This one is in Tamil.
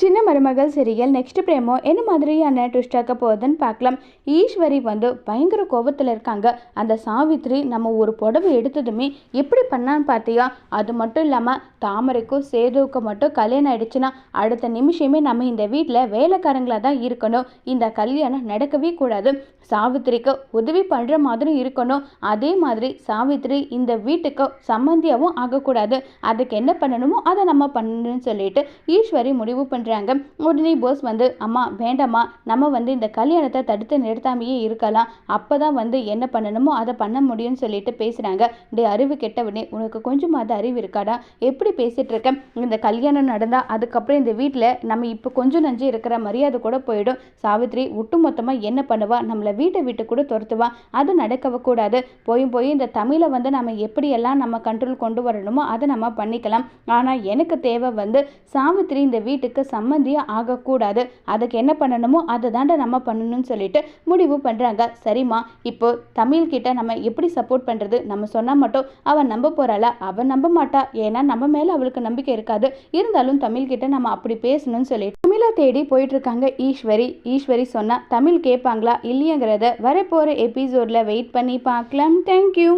சின்ன மருமகள் சீரியல் நெக்ஸ்ட் பிரேமோ என்ன மாதிரியான ட்விஸ்டாக்க போகுதுன்னு பார்க்கலாம். ஈஸ்வரி வந்து பயங்கர கோபத்தில் இருக்காங்க. அந்த சாவித்ரி நம்ம ஒரு புடவை எடுத்ததுமே எப்படி பண்ணான்னு பார்த்தியா? அது மட்டும் இல்லாமல் தாமரைக்கும் சேதுவுக்கும் மட்டும் கல்யாணம் ஆயிடுச்சுன்னா அடுத்த நிமிஷமே நம்ம இந்த வீட்டில் வேலைக்காரங்களாக தான் இருக்கணும். இந்த கல்யாணம் நடக்கவே கூடாது. சாவித்திரிக்கு உதவி பண்ணுற மாதிரி இருக்கணும். அதே மாதிரி சாவித்ரி இந்த வீட்டுக்கு சம்மந்தியாகவும் ஆகக்கூடாது. அதுக்கு என்ன பண்ணணுமோ அதை நம்ம பண்ணணும்னு சொல்லிட்டு ஈஸ்வரி முடிவு பண்ணுறாங்க உடனே போஸ் வந்து அம்மா வேண்டாம்மா. நம்ம வந்து இந்த கல்யாணத்தை தடுத்து நிறுத்தாமையே இருக்கலாம். அப்போ தான் வந்து என்ன பண்ணணுமோ அதை பண்ண முடியும்னு சொல்லிட்டு பேசுகிறாங்க டே அறிவு கெட்டவனே உனக்கு கொஞ்சமாவது அறிவு இருக்காடா? எப்படி பேசிகிட்டு இருக்கேன் இந்த கல்யாணம் நடந்தால் அதுக்கப்புறம் இந்த வீட்டில் நம்ம இப்போ கொஞ்சம் நஞ்சு இருக்கிற மரியாதை கூட போயிடும். சாவித்ரி ஒட்டு மொத்தமாக என்ன பண்ணுவா? நம்மளை வீட்டை விட்டு கூட துரத்துவா? அது நடக்கவே கூடாது. போய் போய் இந்த தமிழை வந்து நம்ம எப்படியெல்லாம் நம்ம கண்ட்ரோல் கொண்டு வரணுமோ அதை நம்ம பண்ணிக்கலாம். ஆனால் எனக்கு தேவை வந்து சாவித்ரி இந்த வீட்டுக்கு சம்மந்தியாக ஆகக்கூடாது. அதுக்கு என்ன பண்ணணுமோ அதை தாண்டா நம்ம பண்ணணும்னு சொல்லிட்டு முடிவு பண்ணுறாங்க சரிம்மா இப்போ தமிழ் கிட்ட நம்ம எப்படி சப்போர்ட் பண்ணுறது நம்ம சொன்னால் மட்டும் அவன் நம்ப போகிறாளா அவன் நம்ப மாட்டா. ஏன்னா நம்ம மேலே அவளுக்கு நம்பிக்கை இருக்காது. இருந்தாலும் தமிழ் கிட்ட நம்ம அப்படி பேசணும்னு சொல்லிட்டு தமிழை தேடி போயிட்டு இருக்காங்க ஈஸ்வரி. ஈஸ்வரி சொன்னால் தமிழ் கேட்பாங்களா? இல்லையங்கிறத வரப்போகிற எபிசோடில் வெயிட் பண்ணி பார்க்கலாம். தேங்க்யூ